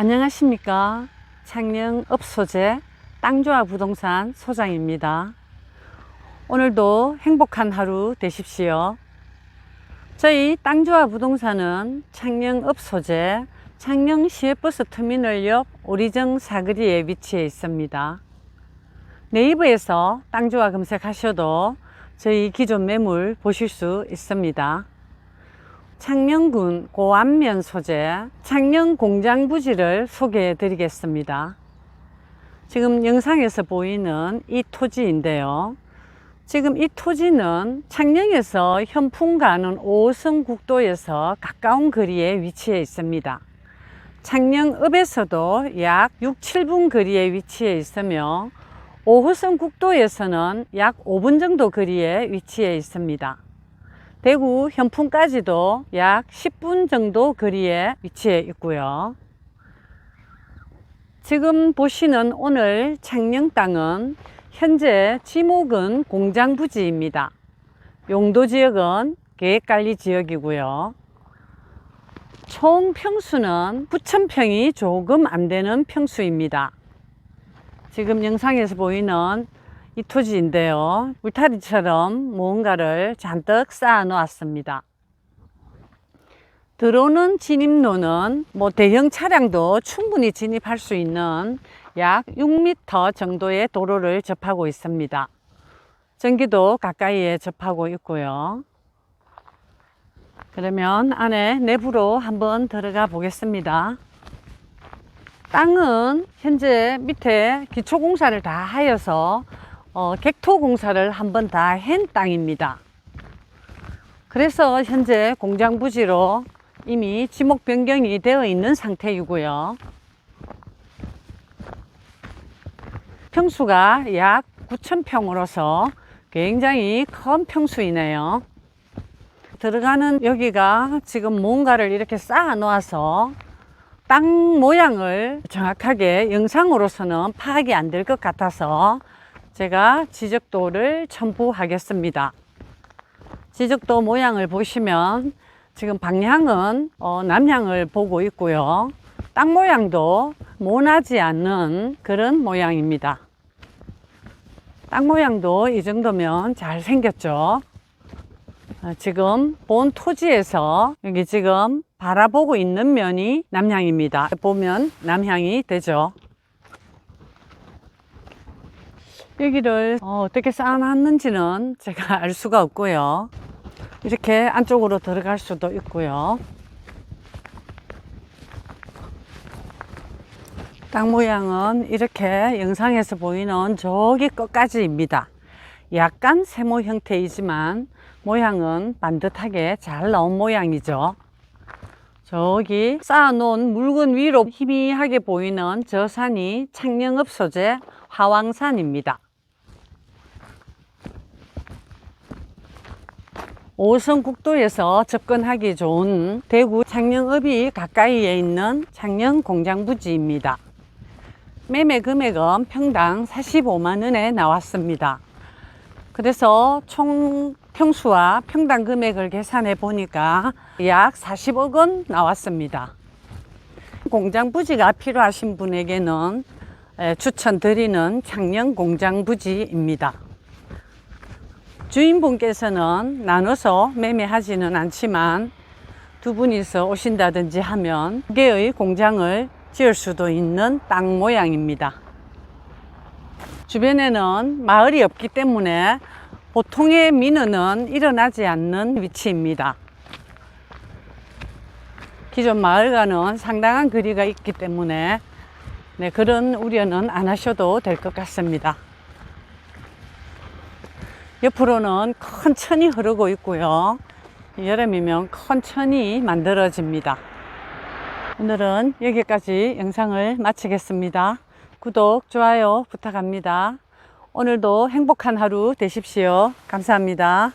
안녕하십니까. 창녕읍소재 땅조합 부동산 소장입니다. 오늘도 행복한 하루 되십시오. 저희 땅조합 부동산은 창녕읍소재 창녕 시외버스 터미널 옆 오리정 사거리에 위치해 있습니다. 네이버에서 땅조합 검색하셔도 저희 기존 매물 보실 수 있습니다. 창녕군 고안면 소재 창녕 공장 부지를 소개해 드리겠습니다. 지금 영상에서 보이는 이 토지인데요. 지금 이 토지는 창녕에서 현풍 가는 5호선 국도에서 가까운 거리에 위치해 있습니다. 창녕읍에서도 약 6, 7분 거리에 위치해 있으며 5호선 국도에서는 약 5분 정도 거리에 위치해 있습니다. 대구 현풍까지도 약 10분 정도 거리에 위치해 있고요. 지금 보시는 오늘 창녕 땅은 현재 지목은 공장 부지입니다. 용도 지역은 계획관리 지역이고요. 총 평수는 9,000평이 조금 안 되는 평수입니다. 지금 영상에서 보이는 이 토지인데요. 울타리처럼 무언가를 잔뜩 쌓아 놓았습니다. 들어오는 진입로는 뭐 대형 차량도 충분히 진입할 수 있는 약 6m 정도의 도로를 접하고 있습니다. 전기도 가까이에 접하고 있고요. 그러면 안에 내부로 한번 들어가 보겠습니다. 땅은 현재 밑에 기초공사를 다 하여서 어, 객토 공사를 한 번 다 한 땅입니다. 그래서 현재 공장 부지로 이미 지목 변경이 되어 있는 상태이고요. 평수가 약 9,000평으로서 굉장히 큰 평수이네요. 들어가는 여기가 지금 뭔가를 이렇게 쌓아 놓아서 땅 모양을 정확하게 영상으로서는 파악이 안 될 것 같아서 제가 지적도를 첨부하겠습니다. 지적도 모양을 보시면 지금 방향은 어, 남향을 보고 있고요. 땅 모양도 모나지 않는 그런 모양입니다. 땅 모양도 이 정도면 잘 생겼죠. 어, 지금 본 토지에서 여기 지금 바라보고 있는 면이 남향입니다. 보면 남향이 되죠. 여기를 어, 떻게 쌓아놨는지는 제가 알 수가 없고요. 이렇게 안쪽으로 들어갈 수도 있고요. 땅 모양은 이렇게 영상에서 보이는 저기 끝까지입니다. 약간 세모 형태이지만 모양은 반듯하게 잘 나온 모양이죠. 저기 쌓아놓은 물건 위로 희미하게 보이는 저 산이 창녕읍 소재 화왕산입니다. 5선 국도에서 접근하기 좋은 대구 창녕읍이 가까이에 있는 창녕 공장 부지입니다. 매매 금액은 평당 45만 원에 나왔습니다. 그래서 총 평수와 평당 금액을 계산해 보니까 약 40억 원 나왔습니다. 공장 부지가 필요하신 분에게는 추천드리는 창녕 공장 부지입니다. 주인분께서는 나눠서 매매하지는 않지만 두 분이서 오신다든지 하면 두 개의 공장을 지을 수도 있는 땅 모양입니다. 주변에는 마을이 없기 때문에 보통의 민원은 일어나지 않는 위치입니다. 기존 마을과는 상당한 거리가 있기 때문에 네, 그런 우려는 안 하셔도 될 것 같습니다. 옆으로는 큰 천이 흐르고 있고요. 여름이면 큰 천이 만들어집니다. 오늘은 여기까지 영상을 마치겠습니다. 구독, 좋아요 부탁합니다. 오늘도 행복한 하루 되십시오. 감사합니다.